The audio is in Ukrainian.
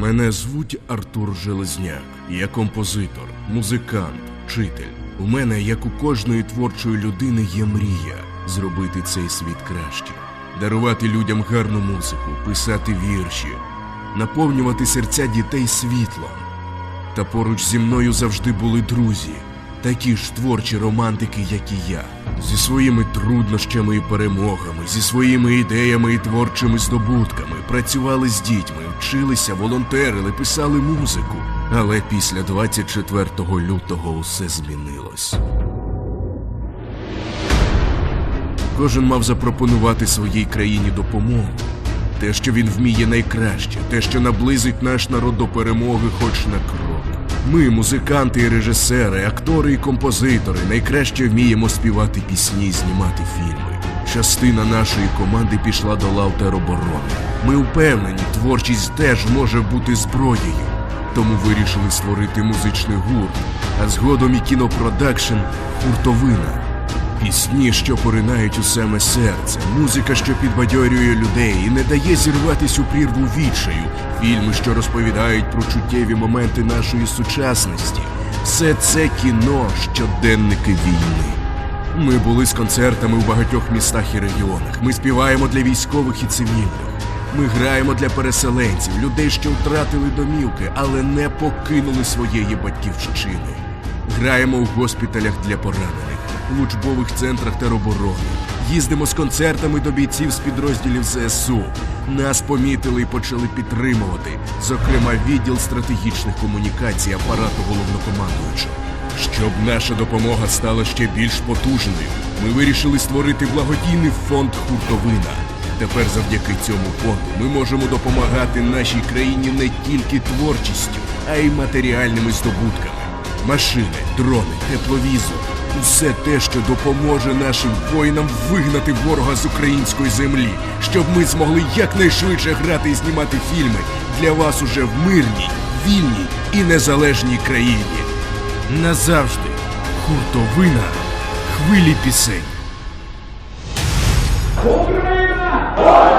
Мене звуть Артур Железняк. Я композитор, музикант, вчитель. У мене, як у кожної творчої людини, є мрія зробити цей світ краще, дарувати людям гарну музику, писати вірші, наповнювати серця дітей світлом. Та поруч зі мною завжди були друзі, такі ж творчі романтики, як і я, зі своїми труднощами і перемогами, зі своїми ідеями і творчими здобутками, працювали з дітьми, вчилися, волонтерили, писали музику. Але після 24 лютого усе змінилось. Кожен мав запропонувати своїй країні допомогу. Те, що він вміє найкраще, те, що наблизить наш народ до перемоги хоч на крок. Ми, музиканти і режисери, актори і композитори, найкраще вміємо співати пісні і знімати фільми. Частина нашої команди пішла до лав тероборони. Ми впевнені, творчість теж може бути зброєю. Тому вирішили створити музичний гурт, а згодом і кінопродакшн гуртовина. Пісні, що поринають у саме серце, музика, що підбадьорює людей і не дає зірватись у прірву відчаю, фільми, що розповідають про чуттєві моменти нашої сучасності. Все це кіно, щоденники війни. Ми були з концертами у багатьох містах і регіонах. Ми співаємо для військових і цивільних. Ми граємо для переселенців, людей, що втратили домівки, але не покинули своєї батьківщини. Граємо у госпіталях для поранених, у учбових центрах тероборони. Їздимо з концертами до бійців з підрозділів ЗСУ. Нас помітили і почали підтримувати, зокрема, відділ стратегічних комунікацій апарату головнокомандуючого. Щоб наша допомога стала ще більш потужною, ми вирішили створити благодійний фонд Хуртовина. Тепер завдяки цьому фонду ми можемо допомагати нашій країні не тільки творчістю, а й матеріальними здобутками. Машини, дрони, тепловізор усе те, що допоможе нашим воїнам вигнати ворога з української землі, щоб ми змогли якнайшвидше грати і знімати фільми для вас уже в мирній, вільній і незалежній країні. Назавжди хуртовина хвилі пісень. Україна!